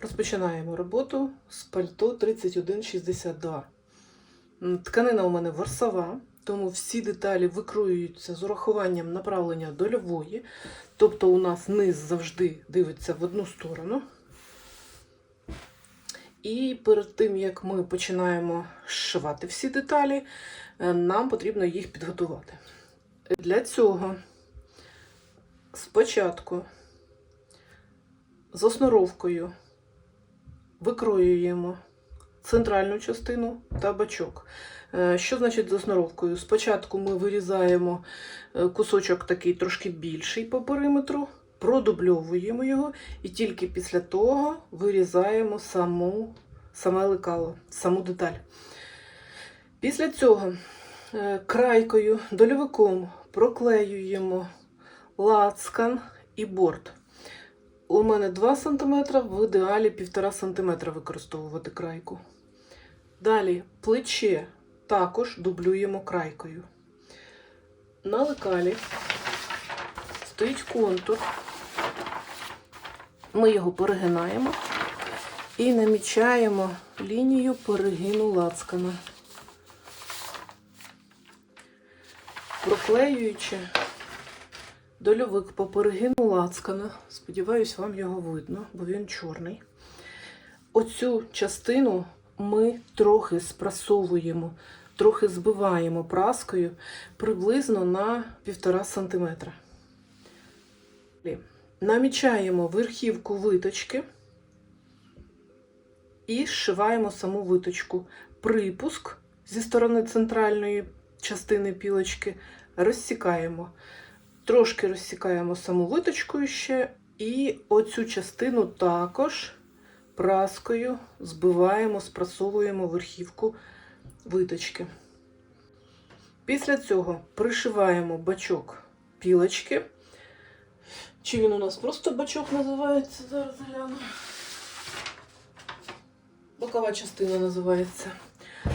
Розпочинаємо роботу з пальто 3162. Тканина у мене ворсова, тому всі деталі викроюються з урахуванням направлення дольової. Тобто у нас низ завжди дивиться в одну сторону. І перед тим, як ми починаємо зшивати всі деталі, е, нам потрібно їх підготувати. Для цього спочатку з основровкою викроюємо центральну частину та бачок. Е, Що значить з основровкою? Спочатку ми вирізаємо е, кусочок такий трошки більший по периметру, продубльовуємо його і тільки після того вирізаємо саму, саме лекало, саму деталь. Після цього е, крайкою, дольовиком проклеюємо лацкан і борт. У мене 2 см, в ідеалі 1,5 см використовувати крайку. Далі плече також дублюємо крайкою. На лекалі стоїть контур. Ми його перегинаємо і намічаємо лінію перегину лацкана. Проклеюючи Дольовик по перегину лацкана. Сподіваюсь, вам його видно, бо він чорний. Оцю частину ми трохи спрасовуємо, трохи збиваємо праскою приблизно на 1,5 см. Намічаємо верхівку виточки і зшиваємо саму виточку. Припуск зі сторони центральної частини пілочки розсікаємо. Трошки розсікаємо саму виточкою ще, і оцю частину також праскою збиваємо, спрасовуємо верхівку виточки. Після цього пришиваємо бачок пілочки. Чи він у нас просто бачок називається? Зараз гляну. Бокова частина називається.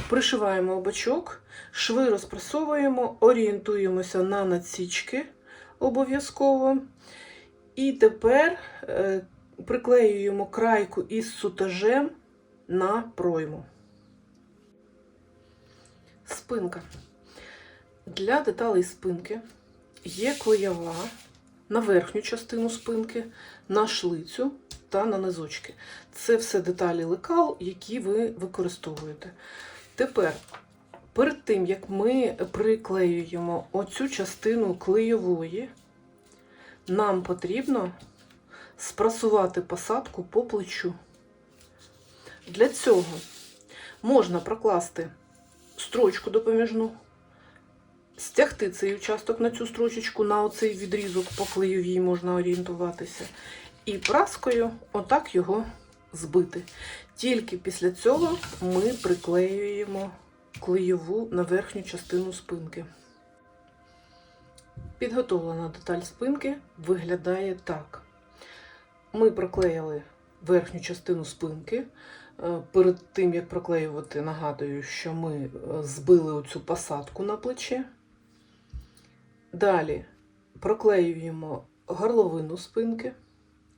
Пришиваємо бачок, шви розпрасовуємо, орієнтуємося на надсічки обов'язково. І тепер е, приклеюємо крайку із сутажем на пройму. Спинка. Для деталей спинки є клеєва на верхню частину спинки, на шлицю та на низочки. Це все деталі лекал, які ви використовуєте. Тепер Перед тим, як ми приклеюємо оцю частину клейової, нам потрібно спрасувати посадку по плечу. Для цього можна прокласти строчку допоміжну, стягти цей участок на цю строчечку, на оцей відрізок по клейовій можна орієнтуватися, і праскою отак його збити. Тільки після цього ми приклеюємо клеєву на верхню частину спинки. Підготовлена деталь спинки виглядає так. Ми проклеїли верхню частину спинки. Е, Перед тим, як проклеювати, нагадую, що ми е, збили оцю посадку на плече. Далі проклеюємо горловину спинки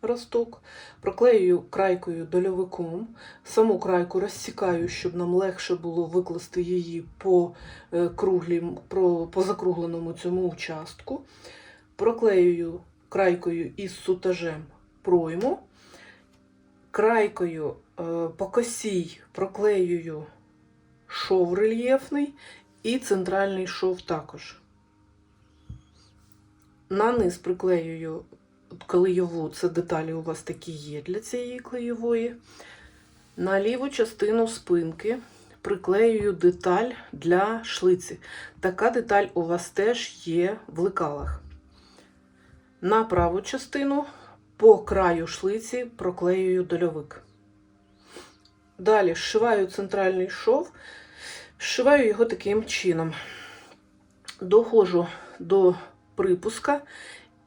росток, проклеюю крайкою дольовиком, саму крайку розсікаю, щоб нам легше було викласти її по, е, круглі, по закругленому цьому участку. Проклеюю крайкою із сутажем пройму, крайкою е, по косій проклеюю шов рельєфний і центральний шов також. На низ приклеюю клейову, це деталі у вас такі є для цієї клейової. На ліву частину спинки приклеюю деталь для шлиці. Така деталь у вас теж є в лекалах. На праву частину по краю шлиці проклеюю дольовик. Далі зшиваю центральний шов, зшиваю його таким чином. Доходжу до припуска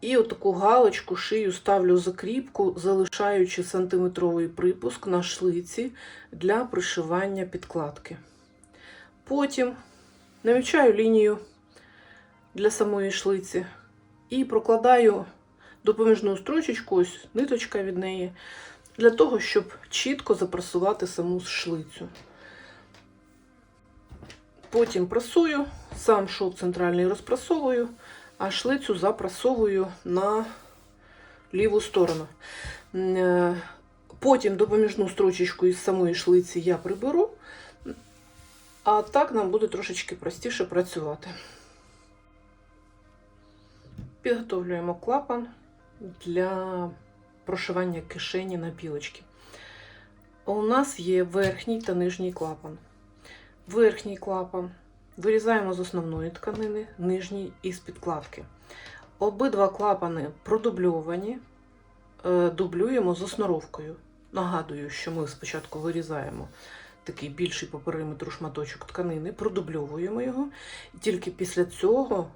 і отаку галочку шию ставлю закріпку, залишаючи сантиметровий припуск на шлиці для пришивання підкладки. Потім намічаю лінію для самої шлиці і прокладаю допоміжну строчечку, ось ниточка від неї, для того, щоб чітко запресувати саму шлицю. Потім пресую, сам шов центральний розпресовую, а шлицю запресовую на ліву сторону. Е, Потім допоміжну строчечку із самої шлиці я приберу, а так нам буде трошечки простіше працювати. Підготовлюємо клапан для прошивання кишені на пілочки. У нас є верхній та нижній клапан. Верхній клапан вирізаємо з основної тканини, нижній із підкладки. Обидва клапани продубльовані, е, дублюємо з осноровкою. Нагадую, що ми спочатку вирізаємо такий більший по периметру шматочок тканини, продубльовуємо його, і тільки після цього,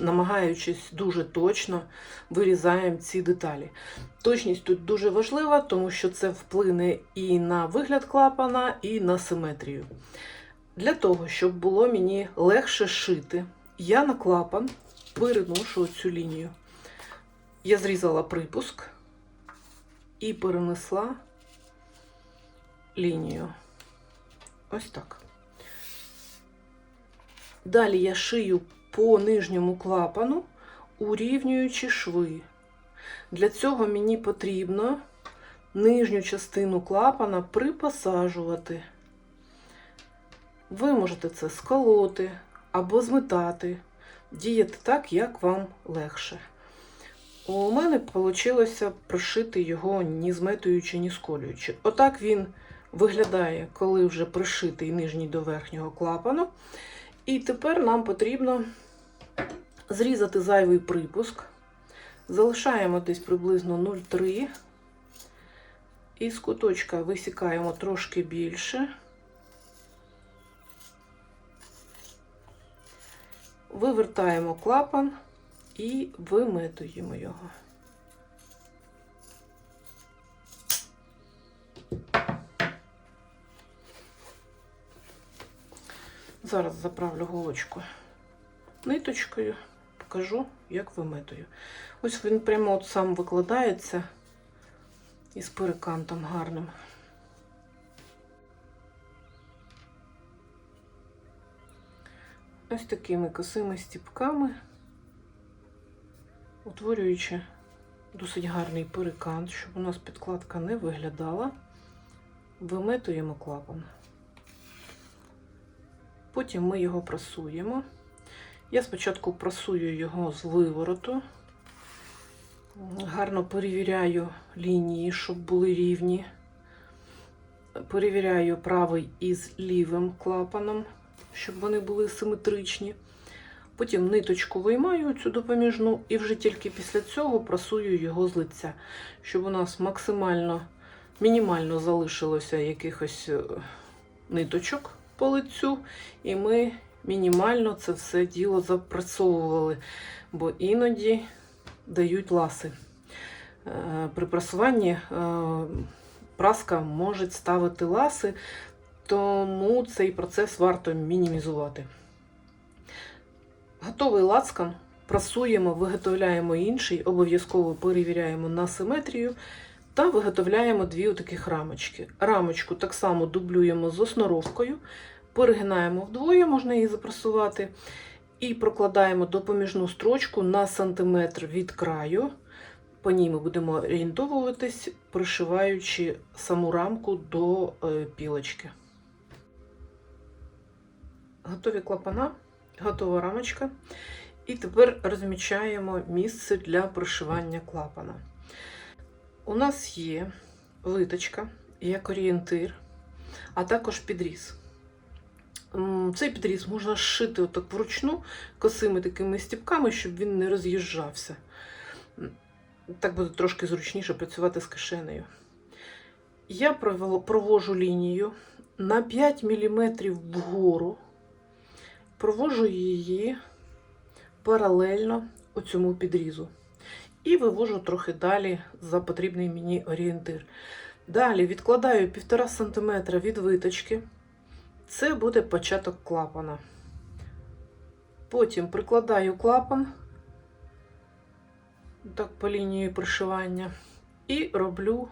намагаючись дуже точно, вирізаємо ці деталі. Точність тут дуже важлива, тому що це вплине і на вигляд клапана, і на симетрію. Для того, щоб було мені легше шити, я на клапан переношу цю лінію. Я зрізала припуск і перенесла лінію. Ось так. Далі я шию по нижньому клапану, урівнюючи шви. Для цього мені потрібно нижню частину клапана припосаджувати. Ви можете це сколоти або зметати, діяти так, як вам легше. У мене вийшло пришити його ні зметуючи, ні сколюючи. Отак він виглядає, коли вже пришитий нижній до верхнього клапану. І тепер нам потрібно зрізати зайвий припуск. Залишаємо десь приблизно 0,3. І з куточка висікаємо трошки більше. Вивертаємо клапан і виметуємо його. Зараз заправлю голочку ниточкою, покажу, як виметую. Ось він прямо от сам викладається із перекантом гарним. Ось такими косими стіпками, утворюючи досить гарний перекант, щоб у нас підкладка не виглядала, виметуємо клапан. Потім ми його прасуємо. Я спочатку прасую його з вивороту, гарно перевіряю лінії, щоб були рівні. Перевіряю правий із лівим клапаном, щоб вони були симетричні. Потім ниточку виймаю цю допоміжну і вже тільки після цього прасую його з лиця, щоб у нас максимально, мінімально залишилося якихось е, ниточок по лицю, і ми мінімально це все діло запрацьовували, бо іноді дають ласи. Е, При прасуванні е, праска може ставити ласи, тому цей процес варто мінімізувати. Готовий лацкан прасуємо, виготовляємо інший, обов'язково перевіряємо на симетрію та виготовляємо дві таких рамочки. Рамочку так само дублюємо з осноровкою, перегинаємо вдвоє, можна її запрасувати, і прокладаємо допоміжну строчку на сантиметр від краю. По ній ми будемо орієнтовуватись, пришиваючи саму рамку до е, пілочки. Готові клапана, готова рамочка. І тепер розмічаємо місце для пришивання клапана. У нас є виточка як орієнтир, а також підріз. Цей підріз можна зшити отак вручну косими такими стіпками, щоб він не роз'їжджався. Так буде трошки зручніше працювати з кишенею. Я провожу лінію на 5 мм вгору, провожу її паралельно оцьому підрізу. І вивожу трохи далі за потрібний мені орієнтир. Далі відкладаю 1,5 см від виточки. Це буде початок клапана. Потім прикладаю клапан так по лінії пришивання і роблю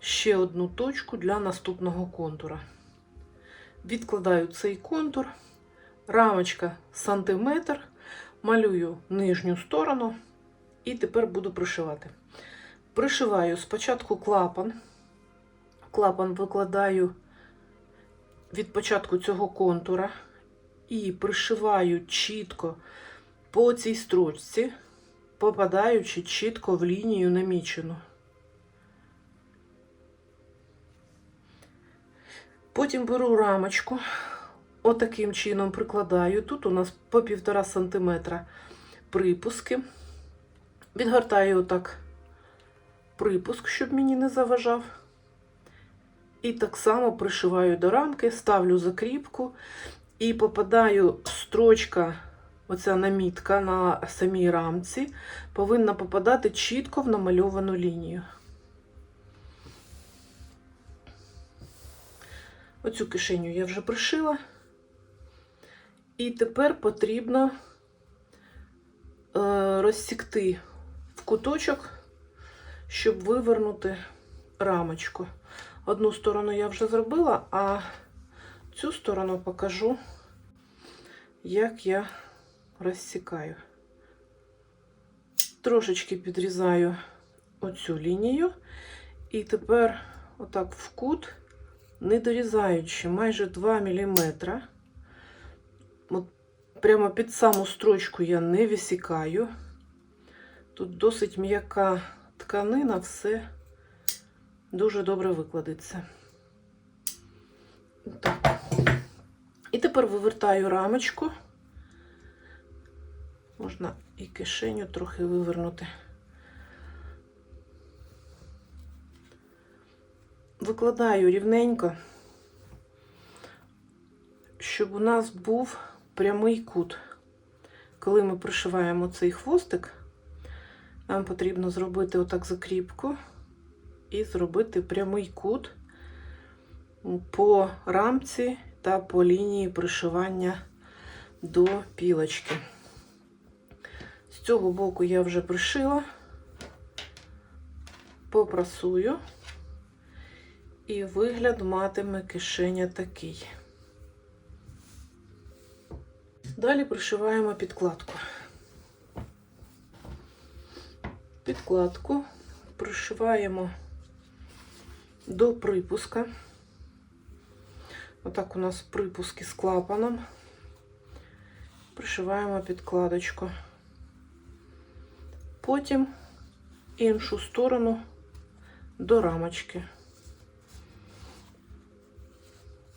ще одну точку для наступного контура. Відкладаю цей контур, рамочка сантиметр, малюю нижню сторону і тепер буду пришивати. Пришиваю спочатку клапан. Клапан викладаю від початку цього контура і пришиваю чітко по цій строчці, попадаючи чітко в лінію намічену. Потім беру рамочку, отаким чином прикладаю. Тут у нас по 1,5 см припуски. Відгортаю отак припуск, щоб мені не заважав. І так само пришиваю до рамки, ставлю закріпку і попадаю строчка, оця намітка на самій рамці, повинна попадати чітко в намальовану лінію. Оцю кишеню я вже пришила. І тепер потрібно е, розсікти в куточок, щоб вивернути рамочку. Одну сторону я вже зробила, а цю сторону покажу, як я розсікаю. Трошечки підрізаю оцю лінію, і тепер отак в кут, не дорізаючи майже 2 мм. От прямо під саму строчку я не висікаю. Тут досить м'яка тканина, все дуже добре викладеться. Так. І тепер вивертаю рамочку. Можна і кишеню трохи вивернути. Викладаю рівненько, щоб у нас був прямий кут. Коли ми пришиваємо цей хвостик, нам потрібно зробити отак закріпку і зробити прямий кут по рамці та по лінії пришивання до пілочки. З цього боку я вже пришила, попрасую, і вигляд матиме кишеня такий. Далі пришиваємо підкладку. Підкладку пришиваємо до припуска. Отак у нас припуски з клапаном. Пришиваємо підкладочку. Потім іншу сторону до рамочки.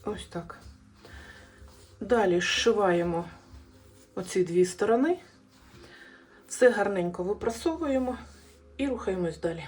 Ось так. Далі зшиваємо оці дві сторони, все гарненько випрасовуємо і рухаємось далі.